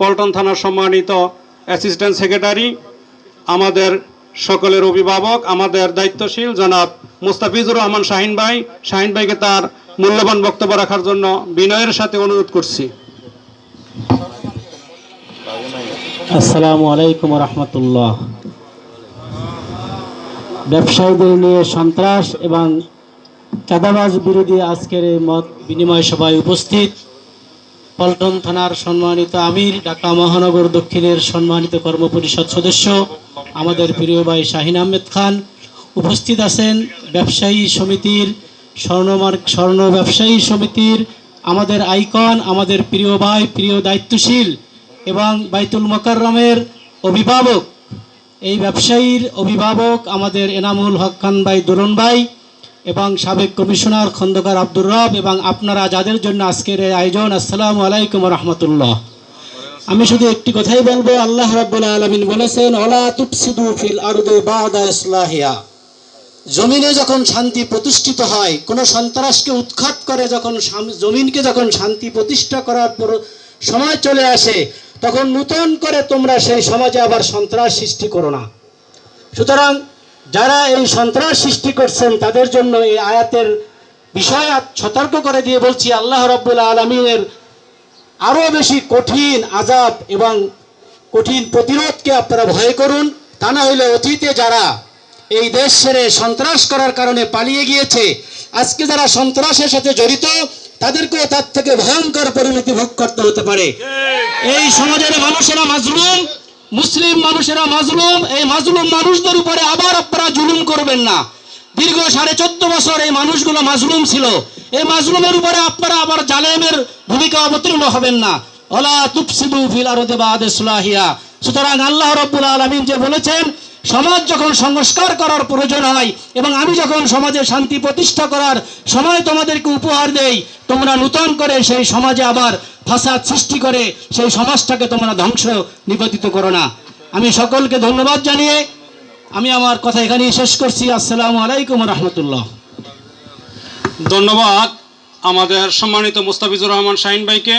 পল্টন থানার সম্মানিত assistant secretary, আমাদের সকলের অভিভাবক, আমাদের দায়িত্বশীল জনাব মুস্তাফিজুর রহমান শাহিন ভাই। শাহিন ভাইকে তার মূল্যবান বক্তব্য রাখার জন্য বিনয়ের সাথে অনুরোধ করছি। আসসালামু আলাইকুম রহমতুল্লাহ। ব্যবসায়ীদের নিয়ে সন্ত্রাস এবং চাঁদাবাজ বিরোধী আজকের এই মত বিনিময় সভায় উপস্থিত পল্টন থানার সম্মানিত আমির ঢাকা মহানগর দক্ষিণের সম্মানিত কর্মপরিষদ সদস্য, আমাদের প্রিয় ভাই শাহিন আহমেদ খান। উপস্থিত আছেন ব্যবসায়ী সমিতির স্বর্ণমার্ক, স্বর্ণ ব্যবসায়ী সমিতির আমাদের আইকন, আমাদের প্রিয় ভাই, প্রিয় দায়িত্বশীল এবং বাইতুল মোকাররমের অভিভাবক। এই ব্যবসায়ীর অভিভাবক আমাদের এনামুল হক খান ভাই, দোলন ভাই। এবং সাবেক কমিশনার খন্দকার আব্দুর রব এবং আপনারা যাদের জন্য আজকের এই আয়োজন, আসসালামু আলাইকুম রহমতুল্লাহ। আমি শুধু একটি কথাই বলব, আল্লাহ রাব্বুল আলামিন বলেছেন জমিনে যখন শান্তি প্রতিষ্ঠিত হয়, কোনো সন্ত্রাসকে উৎখাত করে যখন জমিনকে যখন শান্তি প্রতিষ্ঠা করার পর সময় চলে আসে, তখন নূতন করে তোমরা সেই সমাজে আবার সন্ত্রাস সৃষ্টি করো না। সুতরাং যারা এই সন্ত্রাস সৃষ্টি করছেন তাদের জন্য এই আয়াতের বিষয়ে সতর্ক করে দিয়ে বলছি আল্লাহ রব্বুল আলমিনের আরও বেশি কঠিন আজাব এবং কঠিন প্রতিরোধকে আপনারা ভয় করুন। তা না হইলে অতীতে যারা এই দেশ ছেড়ে সন্ত্রাস করার কারণে পালিয়ে গিয়েছে আজকে যারা সন্ত্রাসের সাথে জড়িত তাদেরকেও তার থেকে ভয়ঙ্কর পরিণতি ভোগ করতে হতে পারে। এই সমাজের মানুষেরা মাজলুম মুসলিম মানুষেরা মাজলুম, এই মাজলুম মানুষদের উপরে আবার আপনারা জুলুম করবেন না। দীর্ঘ সাড়ে চোদ্দ বছর এই মানুষগুলো মাজলুম ছিল। এই মাজলুমের উপরে আপনারা আবার জালেমের ভূমিকা অবতীর্ণ হবেন না। ওলা সুলাহিয়া। সুতরাং আল্লাহ রব্বুল আলামিন যে বলেছেন, সমাজ যখন সংস্কার করার প্রয়োজন হয় এবং আমি যখন সমাজে শান্তি প্রতিষ্ঠা করার সময় তোমাদেরকে উপহার দেই, তোমরা নূতন করে সেই সমাজে আবার ফাসাদ সৃষ্টি করে সেই সমাজটাকে তোমরা ধ্বংস নিবেদিত করো না। আমি সকলকে ধন্যবাদ জানিয়ে আমি আমার কথা এখানেই শেষ করছি। আসসালামু আলাইকুম রহমতুল্লাহ। ধন্যবাদ আমাদের সম্মানিত মুস্তাফিজুর রহমান শাহিন ভাইকে।